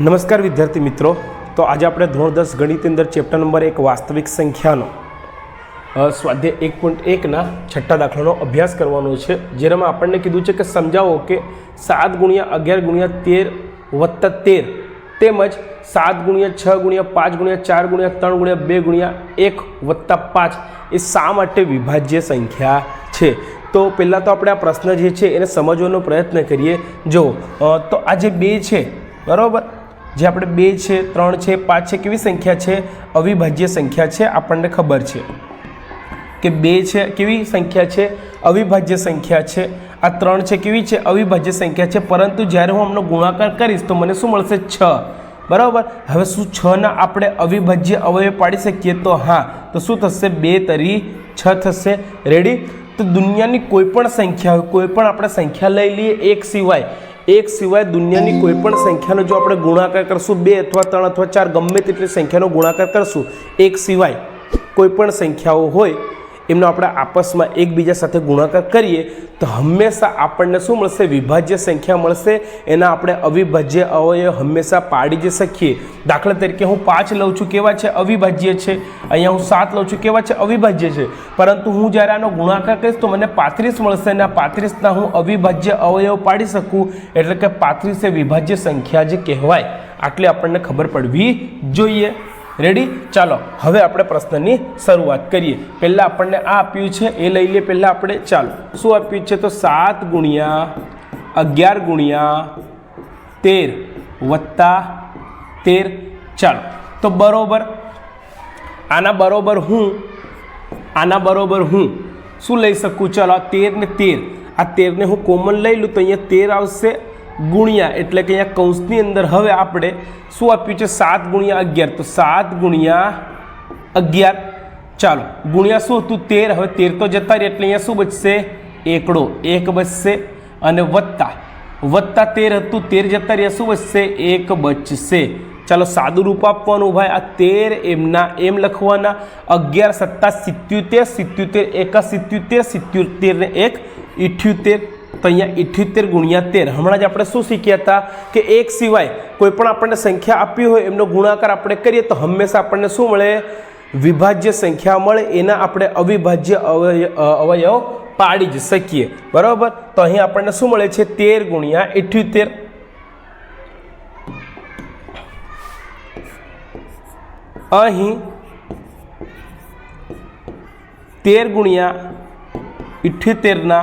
નમસ્કાર વિદ્યાર્થી મિત્રો. તો આજે આપણે ધોરણ દસ ગણિત અંદર ચેપ્ટર નંબર એક વાસ્તવિક સંખ્યાનો સ્વાધ્યાય એક પોઈન્ટ એકના છઠ્ઠા દાખલાનો અભ્યાસ કરવાનો છે, જેનામાં આપણને કીધું છે કે સમજાવો કે સાત ગુણ્યા અગિયાર ગુણ્યા તેર વત્તા તેર તેમજ સાત ગુણ્યા છ ગુણ્યા પાંચ ગુણ્યા ચાર ગુણ્યા ત્રણ ગુણ્યા બે ગુણ્યા એક વત્તા પાંચ એ શા માટે વિભાજ્ય સંખ્યા છે? તો પહેલાં તો આપણે આ પ્રશ્ન જે છે એને સમજવાનો પ્રયત્ન કરીએ. જો તો આ જે બે છે, બરાબર? જે આપણે બે છે, ત્રણ છે, પાંચ છે, કેવી સંખ્યા છે? અવિભાજ્ય સંખ્યા છે, આપણને ખબર છે કે બે છે, કેવી સંખ્યા છે? અવિભાજ્ય સંખ્યા છે. આ ત્રણ છે, કેવી છે? અવિભાજ્ય સંખ્યા છે. પરંતુ જ્યારે હું આમનો ગુણાકાર કરીશ, તો મને શું મળશે? છ. બરાબર? હવે શું છના આપણે અવિભાજ્ય અવયવ પાડી શકીએ? તો હા. તો શું થશે? બે તરી છ થશે. રેડી તો દુનિયાની કોઈ પણ સંખ્યા કોઈ પણ આપણે સંખ્યા લઈ લઈએ એક સિવાય એક સિવાય દુનિયાની કોઈ પણ સંખ્યાનો જો આપણે ગુણાકાર કરશું, બે અથવા ત્રણ અથવા ચાર, ગમે તેટલી સંખ્યાનો ગુણાકાર કરશું, એક સિવાય કોઈ પણ સંખ્યાઓ હોય એમનો આપણે આપસમાં એકબીજા સાથે ગુણાકાર કરીએ, તો હંમેશા આપણને શું મળશે? વિભાજ્ય સંખ્યા મળશે. એના આપણે અવિભાજ્ય અવયવ હંમેશા પાડી જ શકીએ. દાખલા તરીકે હું પાંચ લઉં છું, કેવા છે? અવિભાજ્ય છે. અહીંયા હું સાત લઉં છું, કેવા છે? અવિભાજ્ય છે. પરંતુ હું જ્યારે આનો ગુણાકાર કરીશ, તો મને પાંત્રીસ મળશે અને આ પાંત્રીસના હું અવિભાજ્ય અવયવ પાડી શકું. એટલે કે પાંત્રીસ એ વિભાજ્ય સંખ્યા જે કહેવાય. આટલી આપણને ખબર પડવી જોઈએ. રેડી ચાલો, હવે આપણે પ્રશ્નની શરૂઆત કરીએ. પહેલાં આપણને આ આપ્યું છે, એ લઈ લઈએ. પહેલાં આપણે, ચાલો. શું આપ્યું છે? તો સાત ગુણ્યા અગિયાર ગુણ્યા તેર વત્તા તેર. ચાલો. તો બરોબર. આના બરોબર હું, આના બરોબર હું. શું લઈ શકું? ચાલો, આ તેર ને તેર. આ તેરને હું કોમન લઈ લઉં તો અહીંયા તેર આવશે. ગુણ્યા એટલે કે અહીંયા કૌંસની અંદર હવે આપણે શું આપ્યું છે? સાત ગુણ્યા અગિયાર. તો સાત ગુણ્યા અગિયાર. ચાલો, ગુણ્યા શું હતું? તેર. હવે તેર તો જતા રહે એટલે અહીંયા શું બચશે? એકડો. એક બચશે અને વત્તા. વત્તા તેર હતું. તેર જતા રહ્યા શું બચશે? એક બચશે. ચાલો સાદું રૂપ આપવાનું ભાઈ. આ તેર એમના એમ લખવાના. અગિયાર, સત્તા, સિત્યોતેર. સિત્યોતેર, એકા સિત્યોતેર. સિત્યોતેર ને એક. ઇઠ્યોતેર. તો અહીંયા ઇઠ્યોતેર ગુણ્યા તેર. હમણાં જ આપણે શું શીખ્યા હતા કે એક સિવાય કોઈ પણ આપણને સંખ્યા આપી હોય, એમનો ગુણાકાર આપણે કરીએ તો હંમેશા આપણને શું મળે? વિભાજ્ય સંખ્યા મળે. એના આપણે અવિભાજ્ય અવયવ પાડી જ શકીએ. બરાબર? તો અહીં આપણને શું મળે છે? તેર ગુણ્યા ઇઠ્યોતેર. અહીં તેર ગુણ્યા ઇઠ્યોતેરના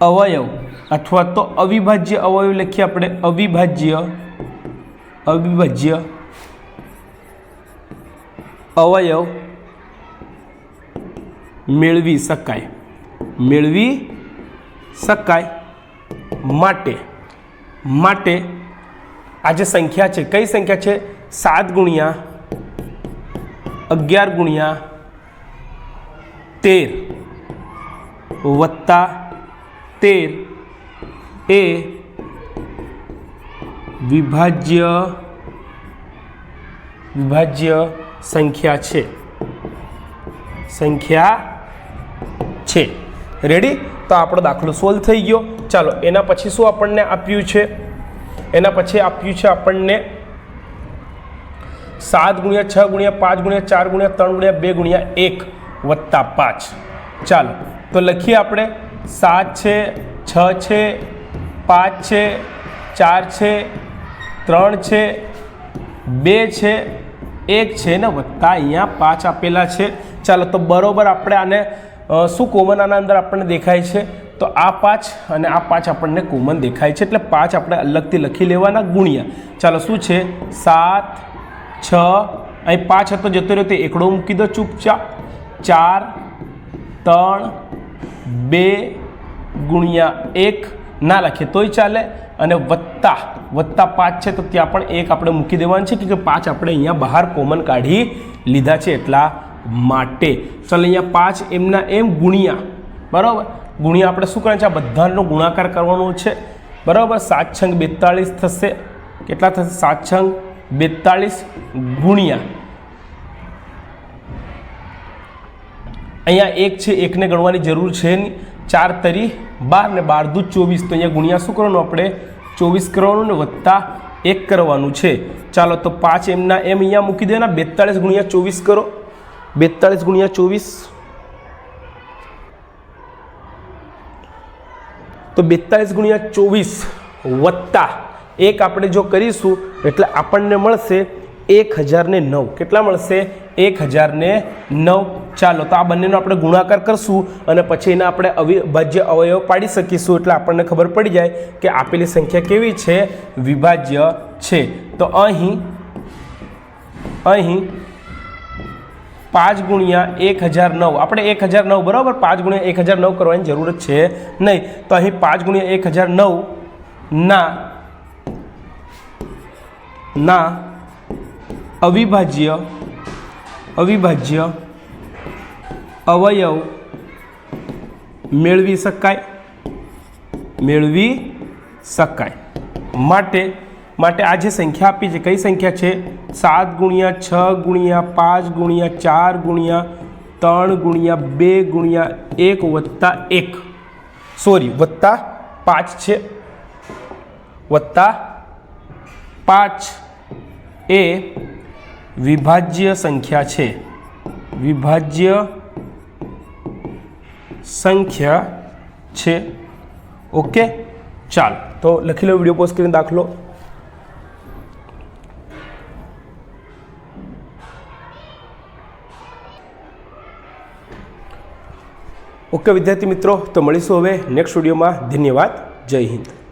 અવયવ અથવા તો અવિભાજ્ય અવયવ લખીએ આપણે. અવિભાજ્ય અવિભાજ્ય અવયવ મેળવી શકાય. મેળવી શકાય માટે માટે આ જે સંખ્યા છે, કઈ સંખ્યા છે? સાત ગુણ્યા અગિયાર ગુણ્યા તેર વત્તા તેર એ વિભાજ્ય વિભાજ્ય સંખ્યા છે. સંખ્યા છે. રેડી તો આપણો દાખલો સોલ્વ થઈ ગયો. ચાલો, એના પછી શું આપણને આપ્યું છે? એના પછી આપ્યું છે આપણને સાત ગુણ્યા છ ગુણ્યા પાંચ ગુણ્યા ચાર ગુણ્યા ત્રણ ગુણ્યા બે ગુણ્યા એક વત્તા પાંચ. ચાલો, તો લખીએ આપણે. સાત છે, છ છે, પાંચ છે, ચાર છે, ત્રણ છે, બે છે, એક છે ને વત્તા અહીંયા પાંચ આપેલા છે. ચાલો, તો બરોબર આપણે આને શું કોમન આના અંદર આપણને દેખાય છે? તો આ પાંચ અને આ પાંચ આપણને કોમન દેખાય છે. એટલે પાંચ આપણે અલગથી લખી લેવાના ગુણ્યા. ચાલો, શું છે? સાત, છ, અહીં પાંચ હતો, જતો રહ્યો, તો એકડો મૂકી દો ચૂપચાપ. ચાર, ત્રણ બે ગુણ્યા એક ના લખીએ, તોય ચાલે. અને વત્તા વત્તા પાંચ છે, તો ત્યાં પણ એક આપણે મૂકી દેવાનું છે કે પાંચ આપણે અહીંયા બહાર કોમન કાઢી લીધા છે એટલા માટે. ચાલો અહીંયા પાંચ એમના એમ ગુણ્યા. બરાબર? ગુણ્યા આપણે શું કરવાનું છે? આ બધાનો ગુણાકાર કરવાનો છે. બરાબર? સાત છંગ બેતાળીસ થશે. કેટલા થશે? સાત છંગ બેતાળીસ ગુણ્યા. અહીંયા એક છે, એકને ગણવાની જરૂર છે નહીં. ચાર તરી, બાર ને બાર દૂધ ચોવીસ. તો અહીંયા ગુણ્યા શું કરવાનું આપણે? ચોવીસ કરવાનું ને વત્તા એક કરવાનું છે. ચાલો, તો પાંચ એમના એમ અહીંયા મૂકી દેવાના. બેતાળીસ ગુણ્યા ચોવીસ કરો. બેતાળીસ ગુણ્યા ચોવીસ. તો બેતાળીસ ગુણ્યા ચોવીસ વત્તા એક આપણે જો કરીશું, એટલે આપણને મળશે એક હજારને નવ. કેટલા મળશે? એક હજારને નવ. ચાલો, તો આ બંનેનો આપણે ગુણાકાર કરશું અને પછી એના આપણે અવિભાજ્ય અવયવ પાડી શકીશું. એટલે આપણને ખબર પડી જાય કે આપેલી સંખ્યા કેવી છે? વિભાજ્ય છે. તો અહીં અહીં પાંચ ગુણ્યા એક હજાર નવ. આપણે એક હજાર નવ બરાબર? પાંચ ગુણ્યા એક હજાર નવ કરવાની જરૂર છે નહીં. તો અહીં પાંચ ગુણ્યા એક હજાર નવ ના ના અવિભાજ્ય અવિભાજ્ય, અવયવ મેળવી શકાય. મેળવી શકાય. માટે માટે આ જે સંખ્યા આપી છે, કઈ સંખ્યા છે? સાત ગુણ્યા છ ગુણ્યા પાંચ ગુણ્યા ચાર ગુણ્યા ત્રણ ગુણ્યા બે ગુણ્યા એક વત્તા એક. સોરી વત્તા પાંચ છે. વત્તા પાંચ એ વિભાજ્ય સંખ્યા છે. વિભાજ્ય સંખ્યા છે. ઓકે, ચાલ. તો લખી લો, વીડિયો પોસ્ટ કરીને દાખલો. ઓકે, વિદ્યાર્થી મિત્રો, તો મળીશું હવે નેક્સ્ટ વિડીયોમાં. ધન્યવાદ. જય હિન્દ.